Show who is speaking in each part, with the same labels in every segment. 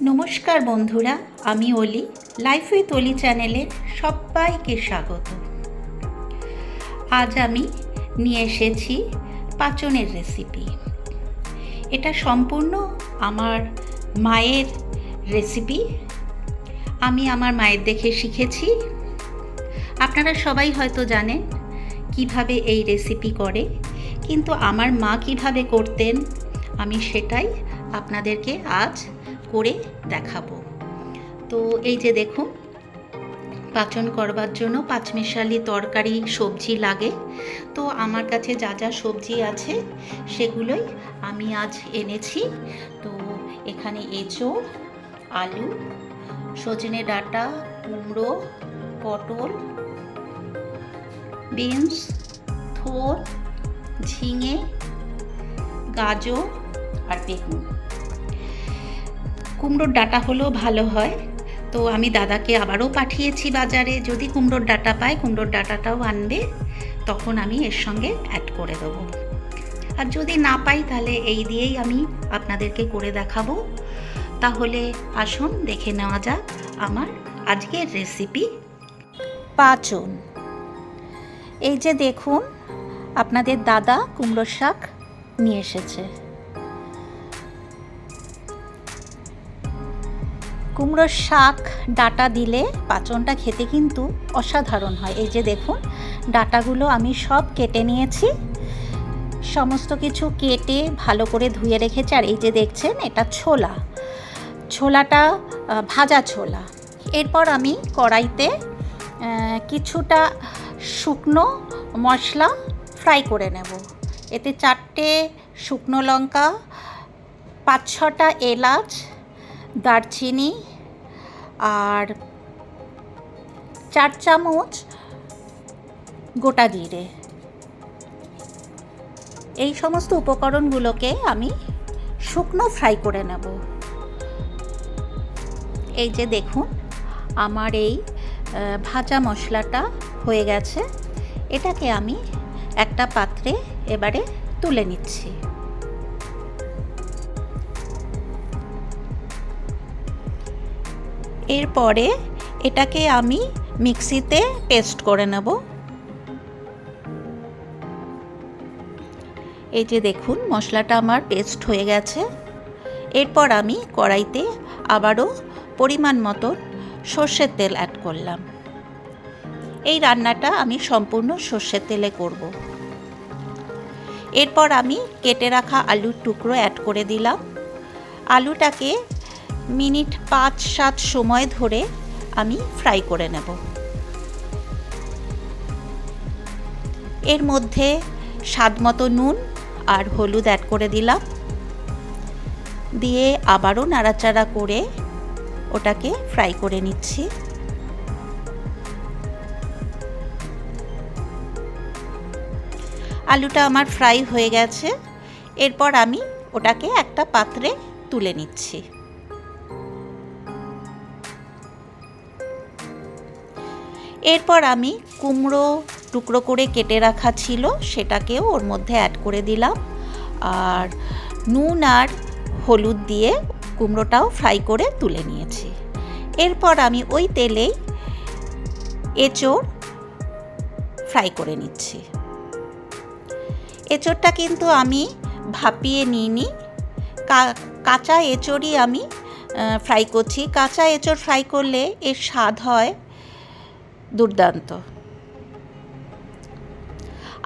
Speaker 1: নমস্কার বন্ধুরা, আমি অলি লাইফ উইথ অলি চ্যানেলে সবাইকে স্বাগত। আজ আমি নিয়ে এসেছি পাচনের রেসিপি এটা সম্পূর্ণ আমার মায়ের রেসিপি আমি আমার মায়ের দেখে শিখেছি। আপনারা সবাই হয়তো জানেন কীভাবে এই রেসিপি করে, কিন্তু আমার মা কীভাবে করতেন, আমি সেটাই আপনাদেরকে আজ করে দেখাবো। তো এই যে দেখুন, পাচন করবার জন্য পাঁচমিশালি তরকারি, সবজি লাগে। তো আমার কাছে যা যা সবজি আছে, সেগুলোই আমি আজ এনেছি। তো এখানে এঁচোড়, আলু, সজনে ডাঁটা, কুমড়ো, পটল, বিনস, থোর, ঝিঙে, গাজর আর বেগুন। কুমড়োর ডাটা হলেও ভালো হয়। তো আমি দাদাকে আবারও পাঠিয়েছি বাজারে, যদি কুমড়োর ডাটা পায়, কুমড়োর ডাটাটাও আনবে, তখন আমি এর সঙ্গে অ্যাড করে দেবো। আর যদি না পাই, তাহলে এই দিয়েই আমি আপনাদেরকে করে দেখাবো। তাহলে আসুন, দেখে নেওয়া যাক আমার আজকের রেসিপি পাচন। এই যে দেখুন, আপনাদের দাদা কুমড়োর শাক নিয়ে এসেছে। কুমড়োর শাক, ডাটা দিলে পাচনটা খেতে কিন্তু অসাধারণ হয়। এই যে দেখুন, ডাটাগুলো আমি সব কেটে নিয়েছি। সমস্ত কিছু কেটে ভালো করে ধুয়ে রেখেছি। আর এই যে দেখছেন, এটা ছোলা। ছোলাটা ভাজা ছোলা। এরপর আমি কড়াইতে কিছুটা শুকনো মশলা ফ্রাই করে নেব। এতে চারটে শুকনো লঙ্কা, পাঁচ ছটা এলাচ, দারচিনি আর চার চামচ গোটা জিরে। এই সমস্ত উপকরণগুলোকে আমি শুকনো ফ্রাই করে নেব। এই যে দেখুন, আমার এই ভাজা মশলাটা হয়ে গেছে। এটাকে আমি একটা পাত্রে এবারে তুলে নিচ্ছি। এরপরে এটাকে আমি মিক্সিতে পেস্ট করে নেব। এই যে দেখুন, মশলাটা আমার পেস্ট হয়ে গেছে। এরপর আমি কড়াইতে আবারও পরিমাণ মতো সর্ষের তেল অ্যাড করলাম। এই রান্নাটা আমি সম্পূর্ণ সর্ষের তেলে করব। এরপর আমি কেটে রাখা আলুর টুকরো অ্যাড করে দিলাম। আলুটাকে মিনিট পাঁচ সাত সময় ধরে আমি ফ্রাই করে নেব। এর মধ্যে স্বাদ মতো নুন আর হলুদ অ্যাড করে দিলাম। দিয়ে আবারও নাড়াচাড়া করে ওটাকে ফ্রাই করে নিচ্ছি। আলুটা আমার ফ্রাই হয়ে গেছে। এরপর আমি ওটাকে একটা পাত্রে তুলে নিচ্ছি। এরপর আমি কুমড়ো টুকরো করে কেটে রাখা ছিল, সেটাকেও ওর মধ্যে অ্যাড করে দিলাম। আর নুন আর হলুদ দিয়ে কুমড়োটাও ফ্রাই করে তুলে নিয়েছি। এরপর আমি ওই তেলেই এঁচোড় ফ্রাই করে নিচ্ছি। এঁচোড়টা কিন্তু আমি ভাপিয়ে নিইনি। কাঁচা এঁচোড়ই আমি ফ্রাই করছি। কাঁচা এঁচোড় ফ্রাই করলে এর স্বাদ হয় দুর্দান্ত।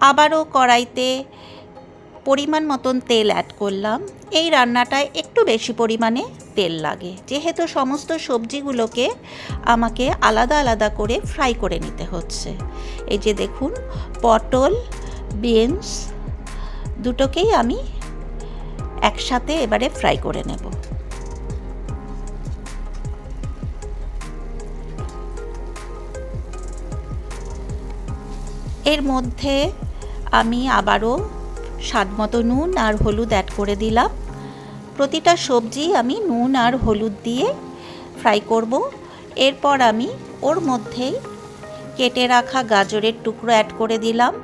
Speaker 1: আবারও কড়াইতে পরিমাণ মতন তেল অ্যাড করলাম। এই রান্নাটায় একটু বেশি পরিমাণে তেল লাগে। যেহেতু সমস্ত সবজিগুলোকে আমাকে আলাদা আলাদা করে ফ্রাই করে নিতে হচ্ছে। এই যে দেখুন, পটল, বিনস, দুটোকেই আমি একসাথে এবারে ফ্রাই করে নেব। এর মধ্যে আমি আবারও স্বাদ মতো নুন আর হলুদ অ্যাড করে দিলাম। প্রতিটা সবজি আমি নুন আর হলুদ দিয়ে ফ্রাই করব। এরপর আমি ওর মধ্যেই কেটে রাখা গাজরের টুকরো অ্যাড করে দিলাম।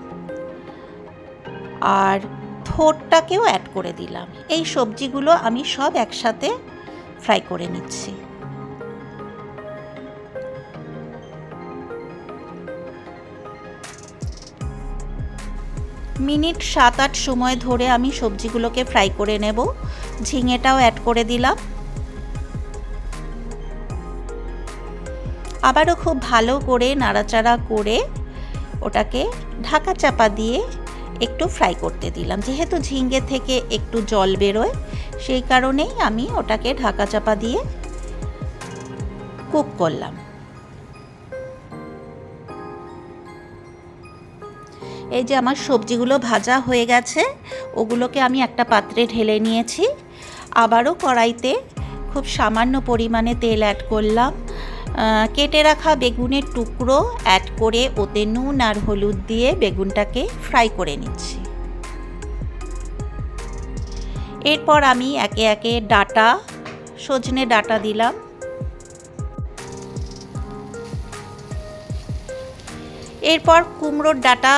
Speaker 1: আর থোরটাকেও অ্যাড করে দিলাম। এই সবজিগুলো আমি সব একসাথে ফ্রাই করে নিচ্ছি। মিনিট সাত আট সময় ধরে আমি সবজিগুলোকে ফ্রাই করে নেব। ঝিঙেটাও অ্যাড করে দিলাম। আবারও খুব ভালো করে নাড়াচাড়া করে ওটাকে ঢাকা চাপা দিয়ে একটু ফ্রাই করতে দিলাম। যেহেতু ঝিঙ্গে থেকে একটু জল বেরোয়, সেই কারণেই আমি ওটাকে ঢাকা চাপা দিয়ে কুক করলাম। এই যে আমার সবজিগুলো ভাজা হয়ে গেছে, ওগুলোকে আমি একটা পাত্রে ঢেলে নিয়েছি। আবারও কড়াইতে খুব সামান্য পরিমাণে তেল অ্যাড করলাম। কেটে রাখা বেগুনের টুকরো অ্যাড করে ওতে নুন আর হলুদ দিয়ে বেগুনটাকে ফ্রাই করে নিচ্ছি। এরপর আমি একে একে ডাটা, সজনে ডাটা দিলাম। এরপর কুমড়োর ডাটা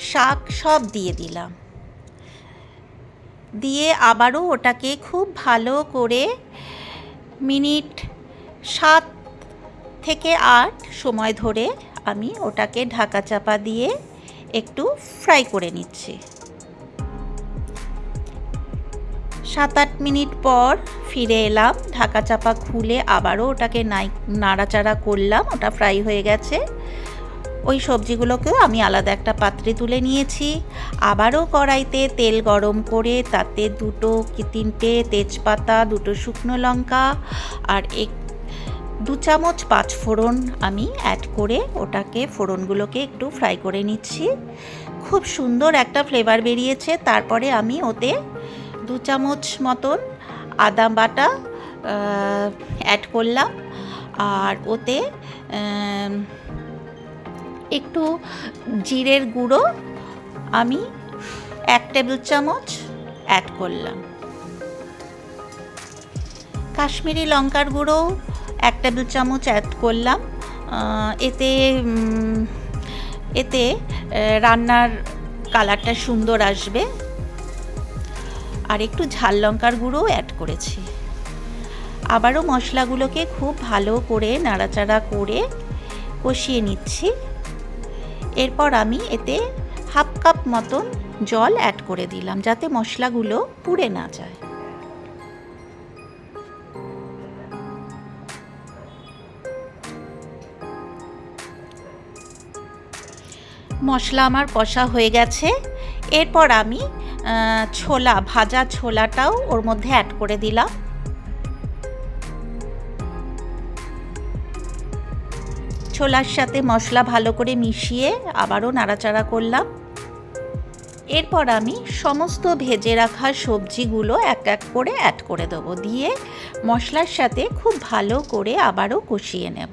Speaker 1: শাক সব দিয়ে দিলাম। দিয়ে আবারও ওটাকে খুব ভালো করে মিনিট সাত থেকে আট সময় ধরে আমি ওটাকে ঢাকা চাপা দিয়ে একটু ফ্রাই করে নিচ্ছি। সাত আট মিনিট পর ফিরে এলাম, ঢাকা চাপা খুলে আবারও ওটাকে নাই, নাড়াচাড়া করলাম, ওটা ফ্রাই হয়ে গেছে। ওই সবজিগুলোকেও আমি আলাদা একটা পাত্রে তুলে নিয়েছি। আবারও কড়াইতে তেল গরম করে তাতে দুটো কি তিনটে তেজপাতা, দুটো শুকনো লঙ্কা আর এক, দু চামচ পাঁচ ফোড়ন আমি অ্যাড করে ওটাকে, ফোড়নগুলোকে একটু ফ্রাই করে নিচ্ছি। খুব সুন্দর একটা ফ্লেভার বেরিয়েছে। তারপরে আমি ওতে দু চামচ মতন আদা বাটা অ্যাড করলাম। আর ওতে একটু জিরের গুঁড়ো, আমি এক টেবিল চামচ অ্যাড করলাম। কাশ্মীরি লঙ্কার গুঁড়ো এক টেবিল চামচ অ্যাড করলাম। এতে এতে রান্নার কালারটা সুন্দর আসবে। আর একটু ঝাল লঙ্কার গুঁড়োও অ্যাড করেছি। আবারও মশলাগুলোকে খুব ভালো করে নাড়াচাড়া করে কষিয়ে নিচ্ছি। এরপর আমি এতে হাফ কাপ মতন জল অ্যাড করে দিলাম যাতে মশলাগুলো পুড়ে না যায়। মশলা আমার কষা হয়ে গেছে। এরপর আমি ছোলা, ভাজা ছোলাটাও ওর মধ্যে অ্যাড করে দিলাম। ছোলার সাথে মশলা ভালো করে মিশিয়ে আবারও নাড়াচাড়া করলাম। এরপর আমি সমস্ত ভেজে রাখা সবজিগুলো এক এক করে অ্যাড করে দেবো। দিয়ে মশলার সাথে খুব ভালো করে আবারও কষিয়ে নেব।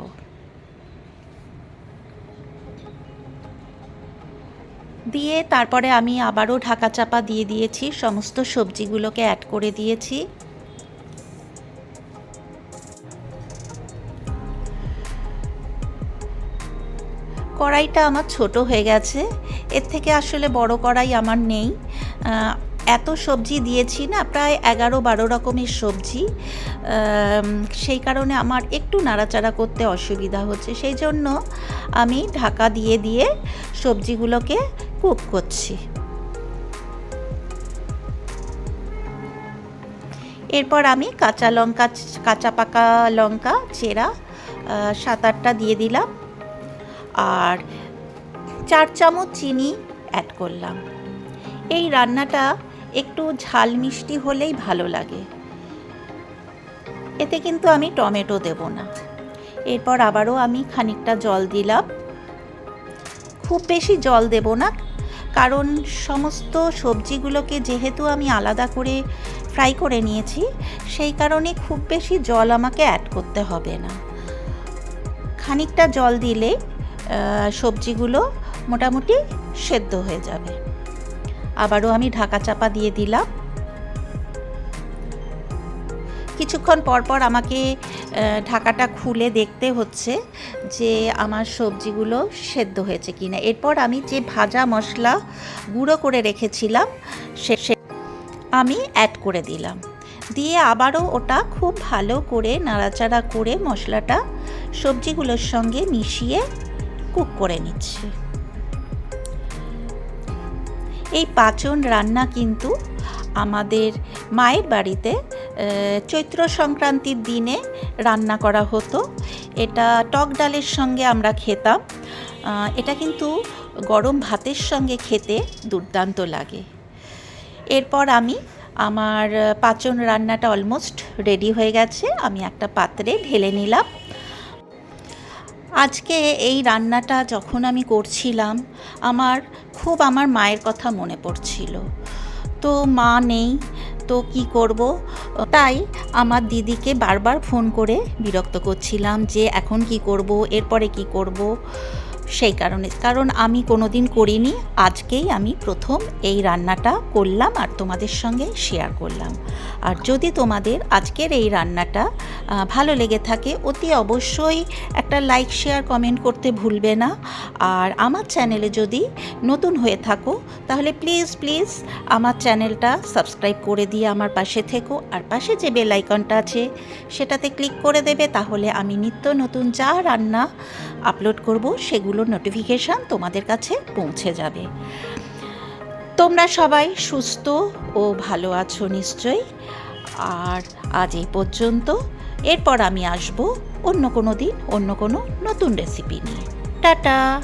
Speaker 1: দিয়ে তারপরে আমি আবারও ঢাকা চাপা দিয়ে দিয়েছি, সমস্ত সবজিগুলোকে অ্যাড করে দিয়েছি। কড়াইটা আমার ছোট হয়ে গেছে। এর থেকে আসলে বড় কড়াই আমার নেই। এত সবজি দিয়েছি না, প্রায় এগারো বারো রকমের সবজি। সেই কারণে আমার একটু নাড়াচাড়া করতে অসুবিধা হচ্ছে। সেই জন্য আমি ঢাকা দিয়ে দিয়ে সবজিগুলোকে কুক করছি। এরপর আমি কাঁচা লঙ্কা, কাঁচা পাকা লঙ্কা, চেরা সাত আটটা দিয়ে দিলাম। আর চার চামচ চিনি অ্যাড করলাম। এই রান্নাটা একটু ঝাল মিষ্টি হলেই ভালো লাগে। এতে কিন্তু আমি টমেটো দেব না। এরপর আবারও আমি খানিকটা জল দিলাম। খুব বেশি জল দেব না, কারণ সমস্ত সবজিগুলোকে যেহেতু আমি আলাদা করে ফ্রাই করে নিয়েছি, সেই কারণে খুব বেশি জল আমাকে অ্যাড করতে হবে না। খানিকটা জল দিলে সবজিগুলো মোটামুটি সেদ্ধ হয়ে যাবে। আবারও আমি ঢাকা চাপা দিয়ে দিলাম। কিছুক্ষণ পরপর আমাকে ঢাকাটা খুলে দেখতে হচ্ছে যে আমার সবজিগুলো সেদ্ধ হয়েছে কি না এরপর আমি যে ভাজা মশলা গুঁড়ো করে রেখেছিলাম, সে আমি অ্যাড করে দিলাম। দিয়ে আবারও ওটা খুব ভালো করে নাড়াচাড়া করে মশলাটা সবজিগুলোর সঙ্গে মিশিয়ে কুক করে নিচ্ছি। এই পাচন রান্না কিন্তু আমাদের মায়ের বাড়িতে চৈত্র সংক্রান্তির দিনে রান্না করা হতো। এটা টক ডালের সঙ্গে আমরা খেতাম। এটা কিন্তু গরম ভাতের সঙ্গে খেতে দুর্দান্ত লাগে। এরপর আমি আমার পাচন রান্নাটা অলমোস্ট রেডি হয়ে গেছে। আমি একটা পাত্রে ঢেলে নিলাম। আজকে এই রান্নাটা যখন আমি করছিলাম, আমার খুব আমার মায়ের কথা মনে পড়ছিল। তো মা নেই, তো কি করব? তাই আমার দিদিকে বারবার ফোন করে বিরক্ত করছিলাম যে এখন কি করব, এরপরে কি করব? সেই কারণে। কারণ আমি কোনোদিন করিনি, আজকেই আমি প্রথম এই রান্নাটা করলাম আর তোমাদের সঙ্গে শেয়ার করলাম। আর যদি তোমাদের আজকের এই রান্নাটা ভালো লেগে থাকে, অতি অবশ্যই একটা লাইক শেয়ার কমেন্ট করতে ভুলবে না। আর আমার চ্যানেলে যদি নতুন হয়ে থাকো, তাহলে প্লিজ প্লিজ আমার চ্যানেলটা সাবস্ক্রাইব করে দিয়ে আমার পাশে থেকো। আর পাশে যে বেল আইকনটা আছে, সেটাতে ক্লিক করে দেবে, তাহলে আমি নিত্য নতুন যা রান্না আপলোড করব সেগুলোর নোটিফিকেশান তোমাদের কাছে পৌঁছে যাবে। তোমরা সবাই সুস্থ ও ভালো আছো নিশ্চয়ই। আর আজ এই পর্যন্ত। এরপর আমি আসব অন্য কোনো দিন, অন্য কোনো নতুন রেসিপি নিয়ে। টাটা!